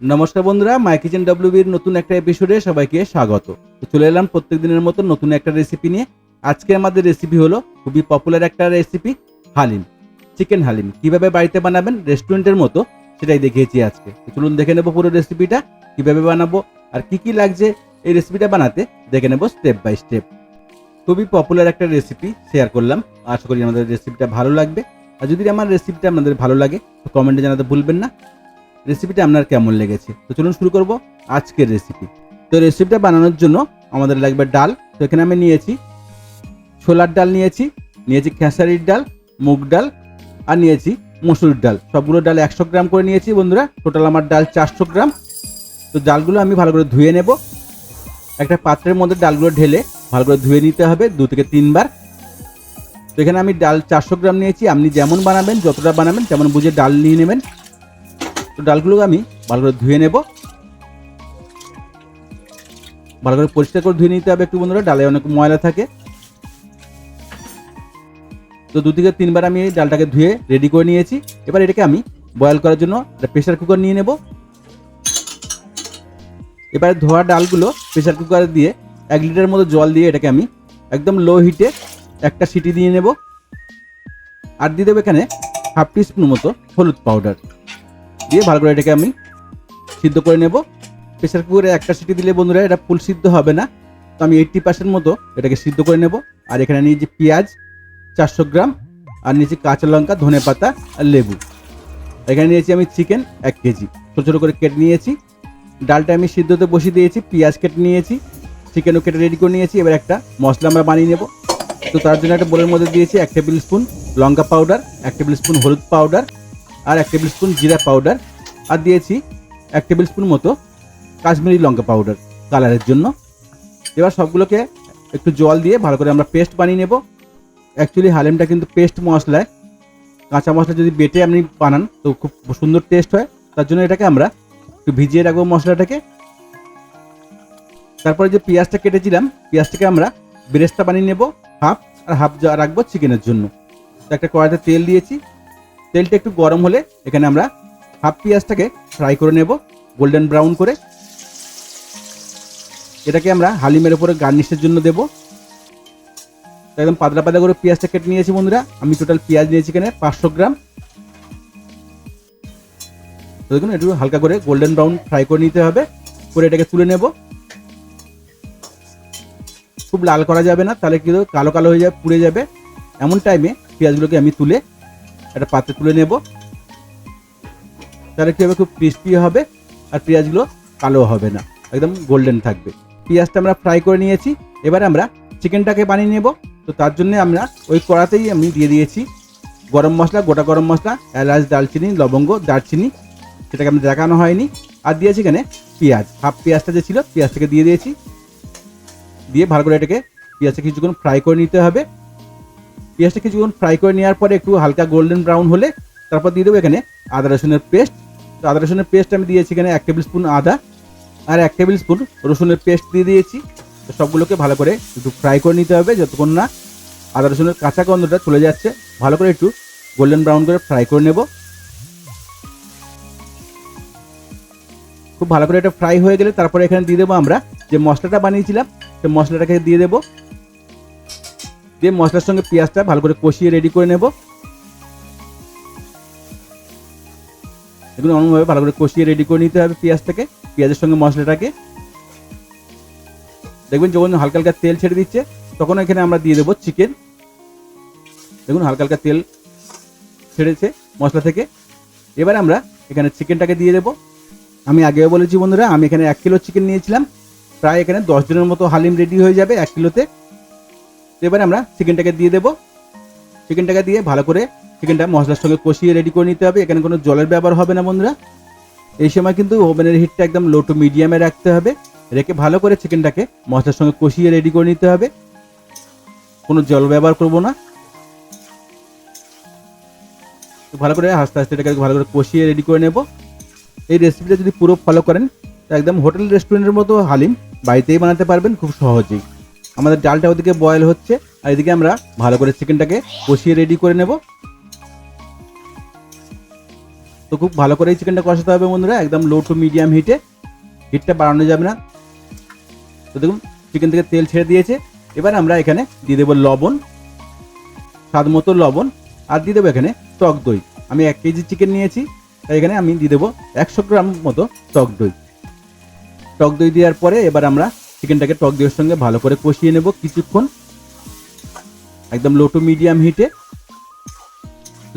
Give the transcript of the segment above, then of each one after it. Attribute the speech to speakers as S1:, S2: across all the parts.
S1: নমস্কার বন্ধুরা মাই কিচেন ডাব্লিউবির নতুন একটা এপিসোডে সবাইকে স্বাগত। তো চলে এলাম প্রত্যেক দিনের মতো নতুন একটা রেসিপি নিয়ে। আজকে আমাদের রেসিপি হলো খুবই পপুলার একটা রেসিপি হালিম। চিকেন হালিম। কীভাবে বাড়িতে বানাবেন রেস্টুরেন্টের মতো, সেটাই দেখিয়েছি আজকে। চলুন দেখে নেব পুরো রেসিপিটা কীভাবে বানাবো আর কি কি লাগছে এই রেসিপিটা বানাতে। দেখে নেব স্টেপ বাই স্টেপ খুবই পপুলার একটা রেসিপি শেয়ার করলাম। আশা করি আমাদের রেসিপিটা ভালো লাগবে। আর যদি আমার রেসিপিটা আপনাদের ভালো লাগে, তো কমেন্টে জানাতে ভুলবেন না। রেসিপিটা আপনার কেমন লেগেছে? তো চলুন শুরু করব আজকের রেসিপি তো রেসিপিটা বানানোর জন্য আমাদের লাগবে ডাল। তো এখানে আমি নিয়েছি ছোলার ডাল নিয়েছি নিয়েছি খেসারির ডাল, মুগ ডাল, আর নিয়েছি মসুর ডাল। সবগুলো ডাল একশো গ্রাম করে নিয়েছি বন্ধুরা। টোটাল আমার ডাল চারশো গ্রাম। তো ডালগুলো আমি ভালো করে ধুয়ে নেব। একটা পাত্রের মধ্যে ডালগুলো ঢেলে ভালো করে ধুয়ে নিতে হবে দু থেকে তিনবার। তো এখানে আমি ডাল চারশো গ্রাম নিয়েছি। আপনি যেমন বানাবেন, যতটা বানাবেন, তেমন বুঝে ডাল নিয়ে নেবেন। তো ডালগুলো আমি ভালো করে ধুয়ে নেব। ভালো করে পরিষ্কার করে ধুয়ে নিতে হবে একটু বন্ধুরা, ডালে অনেক ময়লা থাকে। তো দু থেকে তিনবার আমি এই ডালটাকে ধুয়ে রেডি করে নিয়েছি। এবার এটাকে আমি বয়েল করার জন্য প্রেশার কুকার নিয়ে নেব। এবার ধোয়া ডালগুলো প্রেশার কুকারে দিয়ে এক লিটার মতো জল দিয়ে এটাকে আমি একদম লো হিটে একটা সিটি দিয়ে নেব। আর দিয়ে দেবো এখানে হাফ টিস্পুন মতো হলুদ পাউডার দিয়ে ভালো করে এটাকে আমি সিদ্ধ করে নেব। প্রেশার কুকারে একটা সিটি দিলে বন্ধুরা এটা ফুল সিদ্ধ হবে না। তো আমি এইট্টি পার্সেন্ট মতো এটাকে সিদ্ধ করে নেব। আর এখানে নিয়েছি পেঁয়াজ চারশো গ্রাম, আর নিয়েছি কাঁচা লঙ্কা, ধনে পাতা, আর লেবু। এখানে নিয়েছি আমি চিকেন এক কেজি। ছোটো ছোটো করে কেটে নিয়েছি। ডালটা আমি সিদ্ধতে বসিয়ে দিয়েছি, পেঁয়াজ কেটে নিয়েছি, চিকেনও কেটে রেডি করে নিয়েছি। এবার একটা মশলা আমরা বানিয়ে নেব। তো তার জন্য একটা বোলের মধ্যে দিয়েছি এক টেবিল স্পুন লঙ্কা পাউডার এক টেবিল স্পুন হলুদ পাউডার আর এক টেবিল স্পুন জিরা পাউডার আর দিয়েছি এক টেবিল স্পুন মতো কাশ্মীরি লঙ্কা পাউডার কালারের জন্য। এবার সবগুলোকে একটু জল দিয়ে ভালো করে আমরা পেস্ট বানিয়ে নেব। অ্যাকচুয়ালি হালিমটা কিন্তু পেস্ট মশলায়। কাঁচা মশলা যদি বেটে আপনি বানান তো খুব সুন্দর টেস্ট হয়। তার জন্য এটাকে আমরা একটু ভিজিয়ে রাখব মশলাটাকে। তারপরে যে পেঁয়াজটা কেটেছিলাম, পেঁয়াজটাকে আমরা বেরেস্তা বানিয়ে নেব। হাফ আর হাফ রাখব চিকেনের জন্য। একটা কড়াইতে তেল দিয়েছি। তেলটা একটু গরম হলে এখানে আমরা হাফ পেঁয়াজটাকে ফ্রাই করে নেব, গোল্ডেন ব্রাউন করে। এটাকে আমরা হালিমের উপরে গার্নিশের জন্য দেব। একদম পাতলা পাতলা করে পেঁয়াজটা কেটে নিয়েছি বন্ধুরা। আমি টোটাল পেঁয়াজ নিয়েছি এখানে পাঁচশো গ্রাম। দেখুন, একটু হালকা করে গোল্ডেন ব্রাউন ফ্রাই করে নিতে হবে। করে এটাকে তুলে নেব। খুব লাল করা যাবে না, তাহলে কিন্তু কালো কালো হয়ে যাবে, পুড়ে যাবে। এমন টাইমে পেঁয়াজগুলোকে আমি তুলে একটা পাত্রে তুলে নেব। তাহলে কী হবে? খুব ক্রিস্পি হবে আর পেঁয়াজগুলো কালো হবে না। একদম গোল্ডেন থাকবে। পেঁয়াজটা আমরা ফ্রাই করে নিয়েছি। এবার আমরা চিকেনটাকে বানিয়ে নেব। তো তার জন্য আমরা ওই কড়াতেই আমি দিয়ে দিয়েছি গরম মশলা, গোটা গরম মশলা, এলাচ দালচিনি লবঙ্গ, দারচিনি। সেটাকে আমি দেখানো হয়নি। আর দিয়েছি এখানে পেঁয়াজ। হাফ পেঁয়াজটা যে ছিল পেঁয়াজটাকে দিয়ে দিয়েছি। দিয়ে ভালো করে এটাকে পেঁয়াজটা কিছুক্ষণ ফ্রাই করে নিতে হবে। পেঁয়াজটা কিছুক্ষণ ফ্রাই করে নেওয়ার পরে একটু হালকা গোল্ডেন ব্রাউন হলে তারপর দিয়ে দেবো এখানে আদা রসুনের পেস্ট তো আদা রসুনের পেস্ট আমি দিয়েছি এখানে এক টেবিল স্পুন আদা আর এক টেবিল স্পুন রসুনের পেস্ট দিয়ে দিয়েছি। তো সবগুলোকে ভালো করে একটু ফ্রাই করে নিতে হবে যতক্ষণ না আদা রসুনের কাঁচা গন্ধটা চলে যাচ্ছে। ভালো করে একটু গোল্ডেন ব্রাউন করে ফ্রাই করে নেব। খুব ভালো করে এটা ফ্রাই হয়ে গেলে তারপরে এখানে দিয়ে দেবো আমরা যে মশলাটা বানিয়েছিলাম, সেই মশলাটাকে দিয়ে দেবো। দিয়ে মশলার সঙ্গে পেঁয়াজটা ভালো করে কষিয়ে রেডি করে নেব। এগুলো অন্যভাবে ভালো করে কষিয়ে রেডি করে নিতে হবে পেঁয়াজটাকে, পেঁয়াজের সঙ্গে মশলাটাকে। দেখবেন যখন হালকা হালকা তেল ছেড়ে দিচ্ছে, তখন এখানে আমরা দিয়ে দেবো চিকেন দেখুন হালকা হালকা তেল ছেড়েছে মশলা থেকে। এবার আমরা এখানে চিকেনটাকে দিয়ে দেবো। আমি আগেও বলেছি বন্ধুরা, আমি এখানে এক কিলো চিকেন নিয়েছিলাম। প্রায় এখানে দশ দিনের মতো হালিম রেডি হয়ে যাবে এক কিলোতে এবারে আমরা চিকেনটাকে দিয়ে দেবো। চিকেনটাকে দিয়ে ভালো করে চিকেনটা মশলার সঙ্গে কষিয়ে রেডি করে নিতে হবে। এখানে কোনো জলের ব্যবহার হবে না বন্ধুরা। এই সময় কিন্তু ওভেনের হিটটা একদম লো টু মিডিয়ামে রাখতে হবে। রেখে ভালো করে চিকেনটাকে মশলার সঙ্গে কষিয়ে রেডি করে নিতে হবে। কোনো জল ব্যবহার করব না। ভালো করে আস্তে আস্তে এটাকে ভালো করে কষিয়ে রেডি করে নেব। এই রেসিপিটা যদি পুরো ফলো করেন একদম হোটেল রেস্টুরেন্টের মতো হালিম বাড়িতেই বানাতে পারবেন খুব সহজেই। আমাদের ডালটা ওদিকে বয়েল হচ্ছে, আর এদিকে আমরা ভালো করে চিকেনটাকে কষিয়ে রেডি করে নেব। তো খুব ভালো করে চিকেনটা কষাতে হবে বন্ধুরা, একদম লো টু মিডিয়াম হিটে হিটটা বাড়ানো যাবে না। তো দেখুন চিকেন থেকে তেল ছেড়ে দিয়েছে। এবার আমরা এখানে দিয়ে দেবো লবণ, স্বাদ মতো লবণ, আর দিয়ে দেবো এখানে টক দই। আমি এক কেজি চিকেন নিয়েছি, তাই এখানে আমি দিয়ে দেবো একশো গ্রাম মতো টক দই। টক দই দেওয়ার পরে এবার আমরা চিকেনটাকে টক দইয়ের সঙ্গে ভালো করে কষিয়ে নেব কিছুক্ষণ। একদম লো টু মিডিয়াম হিটে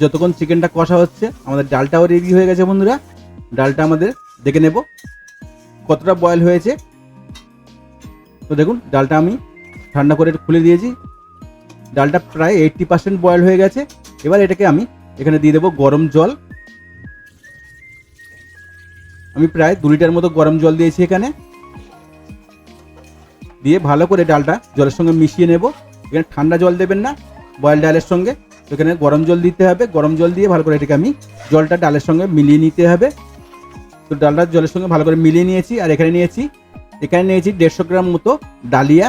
S1: যতক্ষণ চিকেনটা কষা হচ্ছে, আমাদের ডালটাও রেডি হয়ে গেছে বন্ধুরা। ডালটা আমাদের দেখে নেব কতটা বয়েল হয়েছে। তো দেখুন, ডালটা আমি ঠান্ডা করে খুলে দিয়েছি। ডালটা প্রায় এইটটি পার্সেন্ট বয়েল হয়ে গেছে। এবার এটাকে আমি এখানে দিয়ে দেবো গরম জল। আমি প্রায় দু লিটার মতো গরম জল দিয়েছি এখানে। দিয়ে ভালো করে ডালটা জলের সঙ্গে মিশিয়ে নেব। এখানে ঠান্ডা জল দেবেন না বয়েল ডালের সঙ্গে। এখানে গরম জল দিতে হবে। গরম জল দিয়ে ভালো করে এটাকে আমি জলটা ডালের সঙ্গে মিলিয়ে নিতে হবে। তো ডালটা জলের সঙ্গে ভালো করে মিলিয়ে নিয়েছি। আর এখানে নিয়েছি এখানে নিয়েছি দেড়শো গ্রাম মতো ডালিয়া।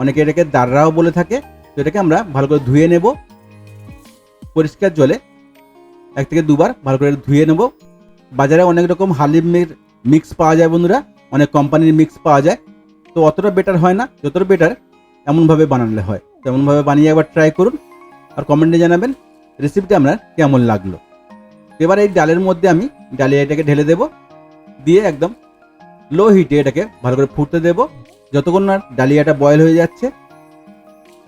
S1: অনেকে এটাকে দাররাও বলে থাকে। তো এটাকে আমরা ভালো করে ধুয়ে নেব। পরিষ্কার জলে এক থেকে দুবার ভালো করে ধুয়ে নেব। বাজারে অনেক রকম হালিমের মিক্স পাওয়া যায় বন্ধুরা। অনেক কোম্পানির মিক্স পাওয়া যায়। তো অতটা বেটার হয় না। যতটা বেটার এমনভাবে বানালে হয়। তো এমনভাবে বানিয়ে একবার ট্রাই করুন আর কমেন্টে জানাবেন রেসিপিটা আপনার কেমন লাগল। এবার এই ডালের মধ্যে আমি ডালিয়া এটাকে ঢেলে দেব। দিয়ে একদম লো হিটে এটাকে ভালো করে ফুটতে দেব। যতক্ষণ না ডালিয়াটা বয়েল হয়ে যাচ্ছে,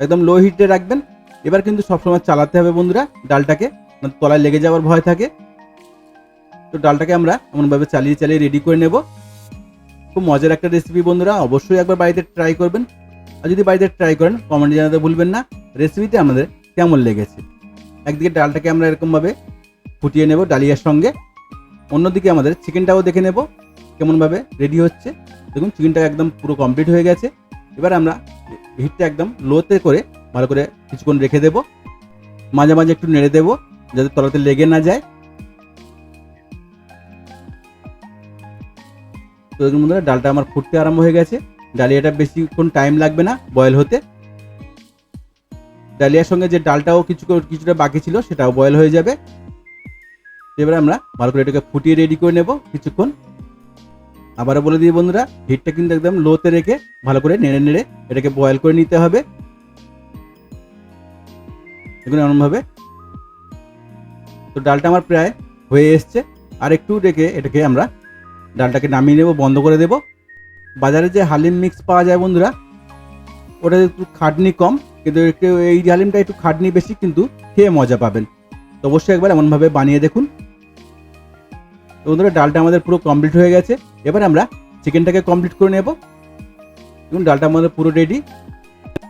S1: একদম লো হিটে রাখবেন। এবার কিন্তু সবসময় চালাতে হবে বন্ধুরা ডালটাকে না তলায় লেগে যাওয়ার ভয় থাকে। তো ডালটাকে আমরা এমনভাবে চালিয়ে চালিয়ে রেডি করে নেব। খুব মজার একটা রেসিপি বন্ধুরা, অবশ্যই একবার বাড়িতে ট্রাই করবেন। আর যদি বাড়িতে ট্রাই করেন কমেন্টে জানাতে ভুলবেন না। রেসিপিতে আমাদের কেমন লেগেছে? একদিকে ডালটাকে আমরা এরকমভাবে ফুটিয়ে নেব ডালিয়ার সঙ্গে। অন্যদিকে আমাদের চিকেনটাও দেখে নেব, কেমনভাবে রেডি হচ্ছে। দেখুন চিকেনটা একদম পুরো কমপ্লিট হয়ে গেছে। এবার আমরা হিটটা একদম লোতে করে ভালো করে কিছুক্ষণ রেখে দেব। মাঝে মাঝে একটু নেড়ে দেবো, যাতে তলাতে লেগে না যায়। তো এর মধ্যে ডালটা আমার ফুটতে আরম্ভ হয়ে গেছে। ডালিয়াটা বেশিক্ষণ টাইম লাগবে না বয়েল হতে। ডালিয়ার সঙ্গে যে ডালটাও কিছু কিছুটা বাকি ছিল, সেটাও বয়েল হয়ে যাবে। এবারে আমরা ভালো করে এটাকে ফুটিয়ে রেডি করে নেব কিছুক্ষণ। আবারও বলে দিই বন্ধুরা হিটটা কিন্তু একদম লোতে রেখে ভালো করে নেড়ে নেড়ে এটাকে বয়েল করে নিতে হবে। দেখুন এমনভাবে। তো ডালটা আমার প্রায় হয়ে এসছে। আর একটু রেখে এটাকে আমরা ডালটাকে নামিয়ে নেব, বন্ধ করে দেব। বাজারে যে হালিম মিক্স পাওয়া যায় বন্ধুরা, ওটা একটু খাটনি কম, কিন্তু একটু এই হালিমটা একটু খাটনি বেশি, কিন্তু খেয়ে মজা পাবেন। তো অবশ্যই একবার এমনভাবে বানিয়ে দেখুন। তো বন্ধুরা, ডালটা আমাদের পুরো কমপ্লিট হয়ে গেছে। এবার আমরা চিকেনটাকে কমপ্লিট করে নেব। দেখুন, ডালটা আমাদের পুরো রেডি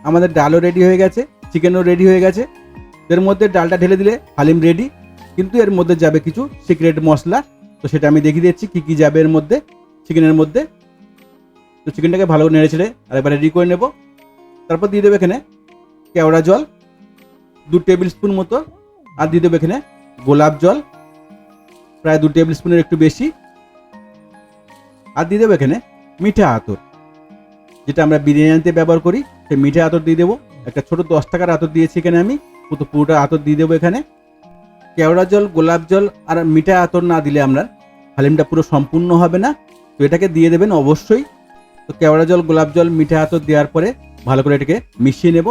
S1: আমাদের ডালও রেডি হয়ে গেছে চিকেনও রেডি হয়ে গেছে। এর মধ্যে ডালটা ঢেলে দিলে হালিম রেডি কিন্তু এর মধ্যে যাবে কিছু সিক্রেট মশলা। তো সেটা আমি দেখিয়ে দিচ্ছি কী কী যাবে এর মধ্যে চিকেনের মধ্যে। তো চিকেনটাকে ভালো করে নেড়ে ছেড়ে আরেকবার রেডি করে নেব। তারপর দিয়ে দেবে এখানে কেওড়া জল, দু টেবিল স্পুন মতো, আর দিয়ে দেবে এখানে গোলাপ জল, প্রায় দু টেবিল স্পুনের একটু বেশি। আর দিয়ে দেবো এখানে মিঠা আতর, যেটা আমরা বিরিয়ানিতে ব্যবহার করি, সেই মিঠা আতর দিয়ে দেবো। একটা ছোট দশ টাকার আতর দিয়েছি এখানে আমি, পুরো পুরোটা আতর দিয়ে দেবো এখানে। কেওড়া জল, গোলাপ জল, আর মিঠা আতর না দিলে আমরা হালিমটা পুরো সম্পূর্ণ হবে না। তো এটাকে দিয়ে দেবেন অবশ্যই। তো কেওড়া জল, গোলাপ জল, মিঠা আতর দেওয়ার পরে ভালো করে এটাকে মিশিয়ে নেব।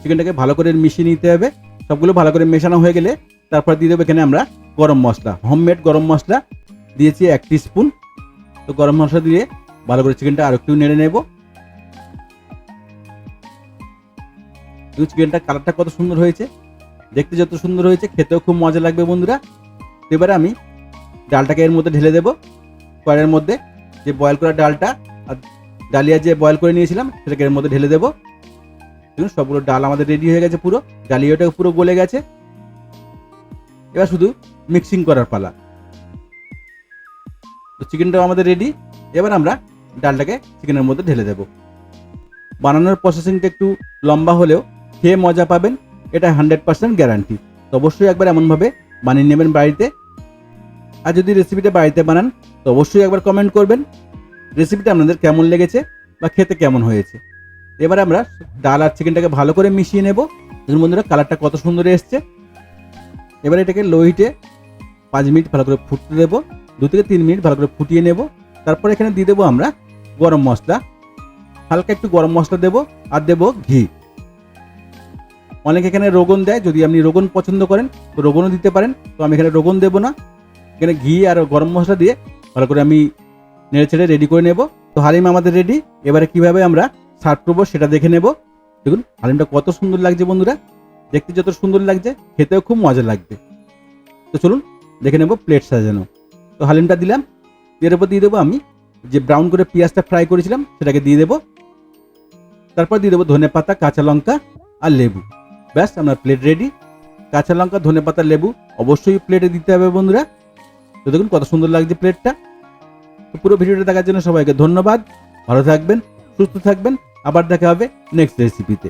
S1: চিকেনটাকে ভালো করে মিশিয়ে নিতে হবে। সবগুলো ভালো করে মেশানো হয়ে গেলে তারপর দিয়ে দেবো এখানে আমরা গরম মশলা হোমমেড গরম মশলা। দিয়েছি এক স্পুন তো গরম মশলা দিয়ে ভালো করে চিকেনটা আর একটু নেড়ে নেব। চিকেনটা কালারটা কত সুন্দর হয়েছে। দেখতে যত সুন্দর হয়েছে, খেতেও খুব মজা লাগবে বন্ধুরা। এবারে আমি ডালটাকে এর মধ্যে ঢেলে দেবো, কড়াইয়ের মধ্যে যে বয়েল করা ডালটা আর ডালিয়া যে বয়েল করে নিয়েছিলাম সেটাকে এর মধ্যে ঢেলে দেবো। দেখুন, সবগুলো ডাল আমাদের রেডি হয়ে গেছে পুরো, ডালিয়াটাও পুরো গলে গেছে। এবার শুধু মিক্সিং করার পালা। তো চিকেনটাও আমাদের রেডি এবার আমরা ডালটাকে চিকেনের মধ্যে ঢেলে দেব। বানানোর প্রসেসিংটা একটু লম্বা হলেও খেয়ে মজা পাবেন, এটা হান্ড্রেড পার্সেন্ট গ্যারান্টি তো অবশ্যই একবার এমনভাবে বানিয়ে নেবেন বাড়িতে। আর যদি রেসিপিটা বাড়িতে বানান, তো অবশ্যই একবার কমেন্ট করবেন রেসিপিটা আপনাদের কেমন লেগেছে বা খেতে কেমন হয়েছে। এবার আমরা ডাল আর চিকেনটাকে ভালো করে মিশিয়ে নেব। দেখুন বন্ধুরা কালারটা কত সুন্দর এসছে। এবার এটাকে লো হিটে পাঁচ মিনিট ভালো করে ফুটতে দেবো। দু থেকে তিন মিনিট ভালো করে ফুটিয়ে নেব। তারপর এখানে দিয়ে দেবো আমরা গরম মশলা। হালকা একটু গরম মশলা দেবো আর দেবো ঘি। অনেকে এখানে রোগন দেয়, যদি আপনি রোগন পছন্দ করেন, তো রোগনও দিতে পারেন। তো আমি এখানে রোগন দেবো না। এখানে ঘি আর গরম মশলা দিয়ে ভালো করে আমি নেড়ে ছেড়ে রেডি করে নেব। তো হালিম আমাদের রেডি এবারে কীভাবে আমরা সার্ভ করব সেটা দেখে নেব। দেখুন, হালিমটা কত সুন্দর লাগছে বন্ধুরা। দেখতে যত সুন্দর লাগছে, খেতেও খুব মজা লাগবে। তো চলুন, দেখে নেব প্লেট সাজানো। তো হালিমটা দিলাম। এর উপর দিয়ে দেবো আমি যে ব্রাউন করে পেঁয়াজটা ফ্রাই করেছিলাম, সেটাকে দিয়ে দেবো। তারপর দিয়ে দেবো ধনে পাতা, কাঁচা লঙ্কা আর লেবু। ব্যাস, আমার প্লেট রেডি কাঁচা লঙ্কা, ধনে পাতা, লেবু অবশ্যই প্লেটে দিতে হবে বন্ধুরা। তো দেখুন কত সুন্দর লাগছে প্লেটটা। তো পুরো ভিডিওটা দেখার জন্য সবাইকে ধন্যবাদ। ভালো থাকবেন, সুস্থ থাকবেন। আবার দেখা হবে নেক্সট রেসিপিতে